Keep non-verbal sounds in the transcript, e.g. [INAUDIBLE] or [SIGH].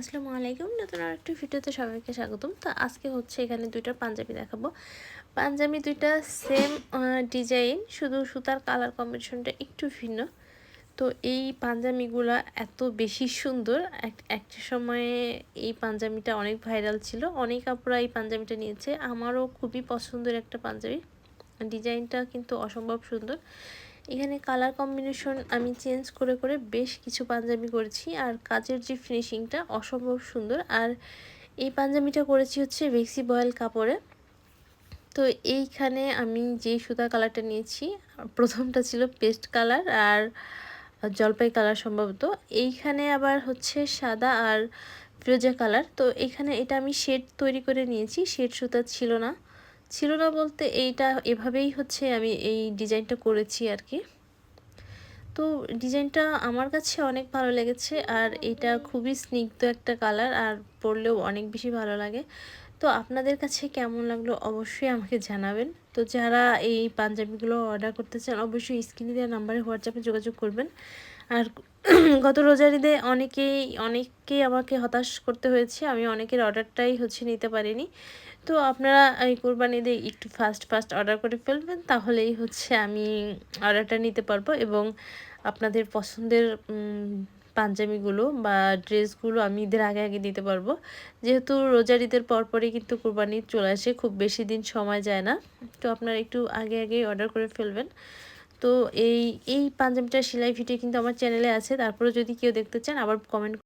আসসালামু আলাইকুম। নতুন আর একটি ভিডিওতে সবাইকে স্বাগতম। তো আজকে হচ্ছে এখানে দুইটা পাঞ্জাবি দেখাবো। পাঞ্জাবি দুইটা সেম ডিজাইন শুধু সুতার কালার কম্বিনেশনটা একটু ভিন্ন। তো এই পাঞ্জাবিগুলো এত বেশি সুন্দর। এক, একটা সময়ে এই পাঞ্জাবিটা অনেক ভাইরাল ছিল। অনেক আপুরা এই পাঞ্জাবিটা নিয়েছে। আমারও খুবই পছন্দের একটা পাঞ্জাবি। ডিজাইনটা কিন্তু অসম্ভব সুন্দর। এখানে কালার কম্বিনেশন আমি চেঞ্জ করে করে বেশ কিছু পাঞ্জাবি করেছি। আর কাজের যে ফিনিশিংটা অসম্ভব সুন্দর। আর এই পাঞ্জাবিটা করেছি হচ্ছে ভেক্সি বয়েল কাপড়ে। তো এইখানে আমি যে সুতা কালারটা নিয়েছি, প্রথমটা ছিল পেস্ট কালার আর জলপাই কালার সম্ভবত। এইখানে আবার হচ্ছে সাদা আর ফিরোজা কালার তো এখানে এটা আমি শেড তৈরি করে নিয়েছি। শেড সুতা ছিল না। ছিল না বলতে এইটা এভাবেই হচ্ছে আমি এই ডিজাইনটা করেছি আর কি। তো ডিজাইনটা আমার কাছে অনেক ভালো লেগেছে আর এটা খুবই স্নিগ্ধ একটা কালার আর পরলেও অনেক বেশি ভালো লাগে। তো আপনাদের কাছে কেমন লাগল অবশ্যই আমাকে জানাবেন। তো যারা এই পাঞ্জাবিগুলো অর্ডার করতে চান, অবশ্যই স্ক্রিনে দেওয়া নাম্বারে হোয়াটসঅ্যাপে যোগাযোগ করবেন। আর [CLEARS THROAT] গত রোজারিদে অনেকেই, অনেককেই আমাকে হতাশ করতে হয়েছে। আমি অনেকের অর্ডারটাই হচ্ছে নিতে পারিনি। তো আপনারা এই কোরবানিতে একটু ফাস্ট ফাস্ট অর্ডার করে ফেলবেন, তাহলেই হচ্ছে আমি অর্ডারটা নিতে পারব এবং আপনাদের পছন্দের পাঞ্জাবিগুলো বা ড্রেসগুলো আমি ঈদের আগে আগে দিতে পারব। যেহেতু রোজার ঈদের পরপরই কিন্তু কোরবানি চলে আসে, খুব বেশি দিন সময় যায় না। তো আপনারা একটু আগে আগে অর্ডার করে ফেলবেন। তো এই এই পাঞ্জাবিটা সেলাই ভিডিও কিন্তু আমার চ্যানেলে আছে তারপরে যদি কেউ দেখতে চান আবার কমেন্ট